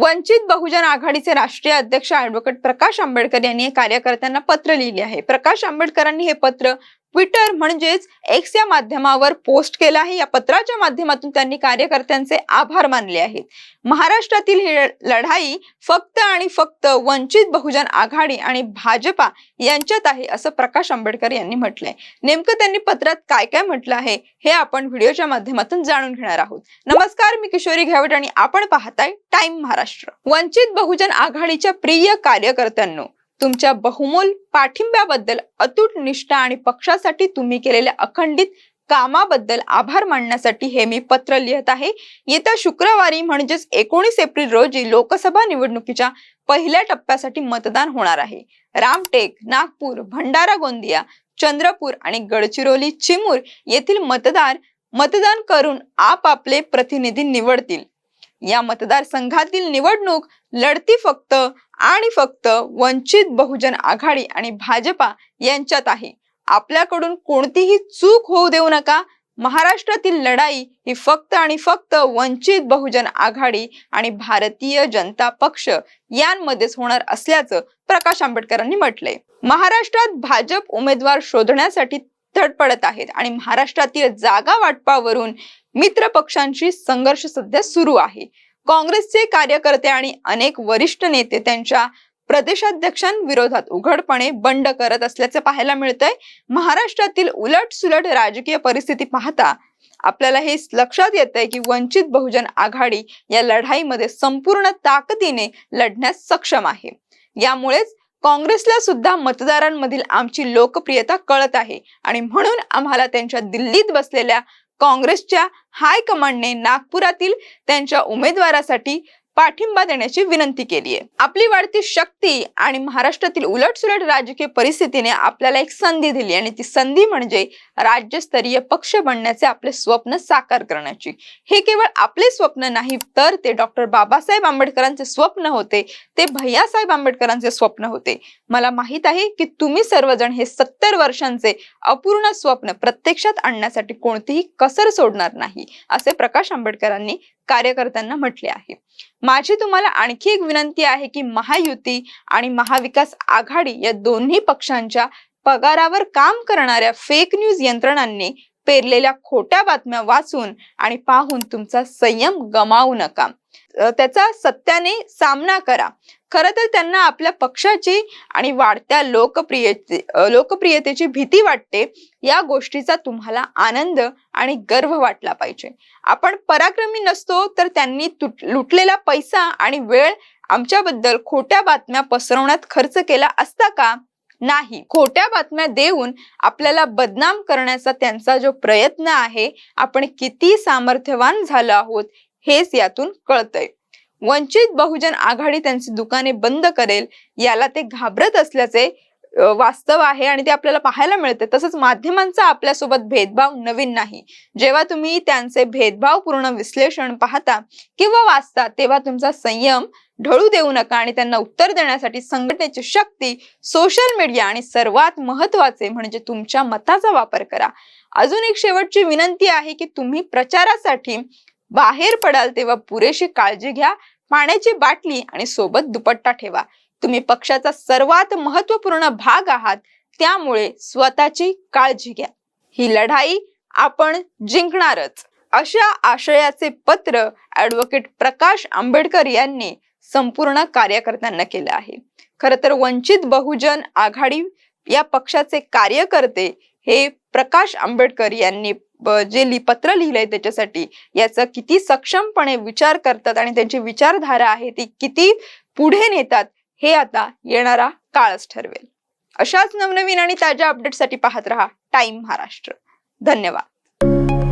वंचित बहुजन आघाडीचे राष्ट्रीय अध्यक्ष ऍडव्होकेट प्रकाश आंबेडकर यांनी कार्यकर्त्यांना पत्र लिहिले आहे. प्रकाश आंबेडकरांनी हे पत्र ट्विटर म्हणजेच एक्स या माध्यमावर पोस्ट केला आहे. या पत्राच्या माध्यमातून त्यांनी कार्यकर्त्यांचे आभार मानले आहेत. महाराष्ट्रातील ही लढाई फक्त आणि फक्त वंचित बहुजन आघाडी आणि भाजपा यांच्यात आहे असं प्रकाश आंबेडकर यांनी म्हटलंय. नेमकं त्यांनी पत्रात काय काय म्हटलं आहे हे आपण व्हिडिओच्या माध्यमातून जाणून घेणार आहोत. नमस्कार मी किशोरी घ्यावट आणि आपण पाहताय टाइम महाराष्ट्र. वंचित बहुजन आघाडीच्या प्रिय कार्यकर्त्यांनो तुमच्या बहुमोल पाठिंब्याबद्दल अतूट निष्ठा आणि पक्षासाठी तुम्ही केलेल्या अखंडित कामाबद्दल आभार मानण्यासाठी हे मी पत्र लिहित आहे. येत्या शुक्रवारी म्हणजेच एकोणीस एप्रिल रोजी लोकसभा निवडणुकीच्या पहिल्या टप्प्यासाठी मतदान होणार आहे. रामटेक नागपूर भंडारा गोंदिया चंद्रपूर आणि गडचिरोली चिमूर येथील मतदार मतदान करून आपापले प्रतिनिधी निवडतील. या मतदारसंघातील निवडणूक लढती फक्त आणि फक्त वंचित बहुजन आघाडी आणि भाजपा यांच्यात आहे. आपल्याकडून कोणतीही चूक होऊ देऊ नका. महाराष्ट्रातील लढाई ही फक्त आणि फक्त वंचित बहुजन आघाडी आणि भारतीय जनता पक्ष यांमध्येच होणार असल्याचं प्रकाश आंबेडकरांनी म्हटलंय. महाराष्ट्रात भाजप उमेदवार शोधण्यासाठी धडपडत आहेत. आणि महाराष्ट्रातील जागा वाटपावरून मित्र पक्षांशी संघर्ष सध्या सुरू आहे. काँग्रेसचे कार्यकर्ते आणि अनेक वरिष्ठ नेते त्यांच्या प्रदेशाध्यक्षांविरोधात उघडपणे बंड करत असल्याचे पाहायला मिळतंय. महाराष्ट्रातील उलट सुलट राजकीय परिस्थिती पाहता आपल्याला हे लक्षात येत आहे की वंचित बहुजन आघाडी या लढाईमध्ये संपूर्ण ताकदीने लढण्यास सक्षम आहे. यामुळेच काँग्रेसला सुद्धा मतदारांमधील आमची लोकप्रियता कळत आहे. आणि म्हणून आम्हाला त्यांच्या दिल्लीत बसलेल्या काँग्रेसच्या हायकमांडने नागपुरातील त्यांच्या उमेदवारासाठी पाठिंबा देण्याची विनंती केली आहे. आपली वाढती शक्ती आणि महाराष्ट्रातील उलटसुलट राजकीय परिस्थितीने आपल्याला एक संधी दिली आणि ती संधी म्हणजे राज्यस्तरीय पक्ष बनण्याचे आपले स्वप्न साकार करण्याची. हे केवळ आपले स्वप्न नाही तर ते डॉक्टर बाबासाहेब आंबेडकरांचे स्वप्न होते ते भैयासाहेब आंबेडकरांचे स्वप्न होते. मला माहीत आहे की तुम्ही सर्वजण हे सत्तर वर्षांचे अपूर्ण स्वप्न प्रत्यक्षात आणण्यासाठी कोणतीही कसर सोडणार नाही असे प्रकाश आंबेडकरांनी कार्यकर्त्यांना म्हटले आहे. माझी तुम्हाला आणखी एक विनंती आहे की महायुती आणि महाविकास आघाडी या दोन्ही पक्षांच्या पगारावर काम करणाऱ्या फेक न्यूज यंत्रणांनी पेरलेल्या खोट्या बातम्या वाचून आणि पाहून तुमचा संयम गमावू नका. त्याचा सत्याने सामना करा. खर तर त्यांना आपल्या पक्षाची आणि वाढत्या लोकप्रियते लोकप्रियतेची भीती वाटते या गोष्टीचा तुम्हाला आनंद आणि गर्व वाटला पाहिजे. आपण पराक्रमी नसतो तर त्यांनी लुटलेला पैसा आणि वेळ आमच्याबद्दल खोट्या बातम्या पसरवण्यात खर्च केला असता का? नाही. खोट्या बातम्या देऊन आपल्याला बदनाम करण्याचा त्यांचा जो प्रयत्न आहे आपण किती सामर्थ्यवान झालो आहोत हेच यातून कळतंय. वंचित बहुजन आघाडी त्यांची दुकाने बंद करेल याला ते घाबरत असल्याचे वास्तव आहे आणि ते आपल्याला पाहायला मिळते. तसंच माध्यमांचा आपल्यासोबत भेदभाव नवीन नाही. जेव्हा तुम्ही त्यांचे भेदभावपूर्ण विश्लेषण पाहता किंवा वाचता तेव्हा तुमचा संयम ढळू देऊ नका आणि त्यांना उत्तर देण्यासाठी संघटनेची शक्ती सोशल मीडिया आणि सर्वात महत्त्वाचे म्हणजे तुमच्या मताचा वापर करा. अजून एक शेवटची विनंती आहे की तुम्ही प्रचारासाठी बाहेर पडाल तेव्हा पुरेशी काळजी घ्या पाण्याची बाटली आणि सोबत दुपट्टा ठेवा. तुम्ही पक्षाचा सर्वात महत्त्वपूर्ण भाग आहात त्यामुळे स्वतःची काळजी घ्या. ही लढाई आपण जिंकणारच. अशा आशयाचे पत्र ऍडव्होकेट प्रकाश आंबेडकर यांनी संपूर्ण कार्यकर्त्यांना केलं आहे. खर तर वंचित बहुजन आघाडी या पक्षाचे कार्यकर्ते हे प्रकाश आंबेडकर यांनी जे पत्र लिहिलंय त्याच्यासाठी याचा किती सक्षमपणे विचार करतात आणि त्यांची विचारधारा आहे ती किती पुढे नेतात हे आता येणारा काळच ठरवेल. अशाच नवनवीन आणि ताज्या अपडेटसाठी पाहत रहा टाइम महाराष्ट्र. धन्यवाद.